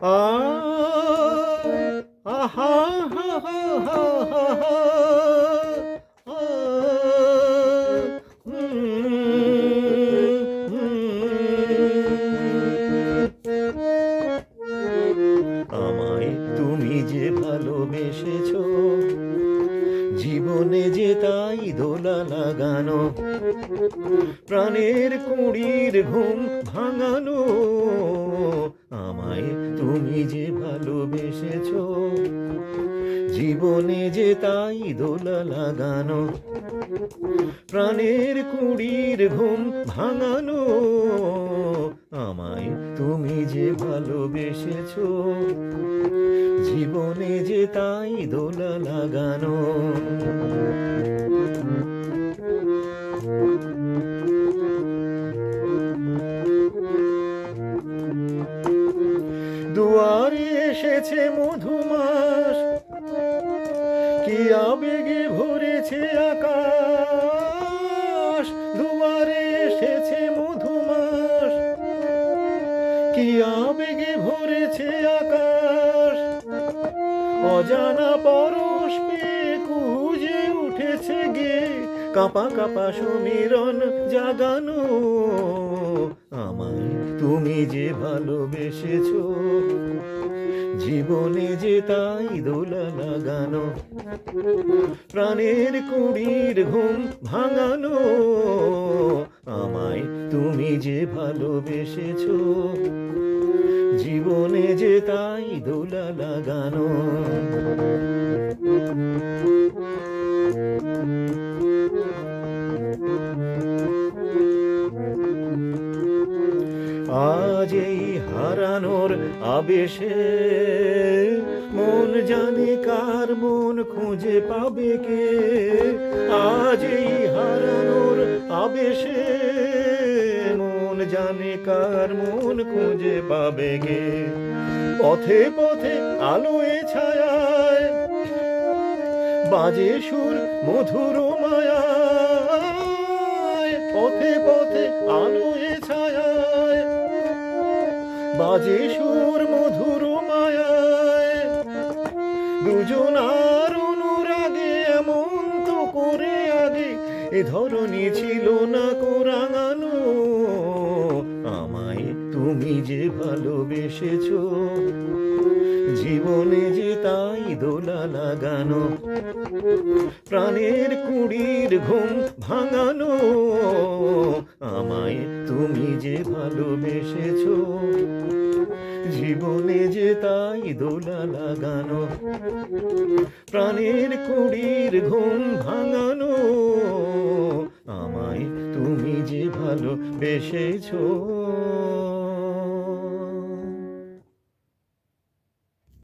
আমায় তুমি যে ভালোবেসেছ জীবনে যে তাই দোলা লাগানো প্রাণের কুড়ির ঘুম ভাঙানো আমায় তুমি যে ভালোবেসেছ, জীবনে যে তাই দোলা লাগানো। প্রাণের কুড়ির ঘুম ভাঙানো আমায় তুমি যে ভালোবেসেছ, জীবনে যে তাই দোলা লাগানো। দুয়ারে এসেছে মধুমাস। কি আবেগে ভরেছে আকাশ, দুয়ারে এসেছে মধুমাস। কি আবেগে ভরেছে আকাশ, অজানা পরশ পেয়ে উঠেছে গে। কাপা কাপা সমীরণ জাগানো আমায় তুমি যে ভালোবেসেছ, জীবনে যে তাই দোলা লাগানো প্রাণের কুড়ির ঘুম ভাঙানো, আমায় তুমি যে ভালোবেসেছ, জীবনে যে তাই দোলা লাগানো আজ এই হারানোর আবেশে মন জানে কার মন খুঁজে পাবে কে? আজ এই হারানোর আবেশে মন জানে কার মন খুঁজে পাবে কে? পথে পথে আলোয় ছায়ায় বাজে সুর মধুর মায়ায় পথে পথে আলোয় ছায়ায়, বাজে সুর মধুর মায়ায়। দুজনার অনুরাগে এমন তো করে আগে, এ ধরনী ছিল না কোরাঙানো। আমায় তুমি যে ভালোবেসেছো জীবনে যে তাই দোলা লাগানো, প্রাণের কুড়ির ঘুম ভাঙানো, আমায় তুমি যে ভালোবেসেছ, জীবনে যে তাই দোলা লাগানো, প্রাণের কুড়ির ঘুম ভাঙানো, আমায় তুমি যে ভালোবেসেছো।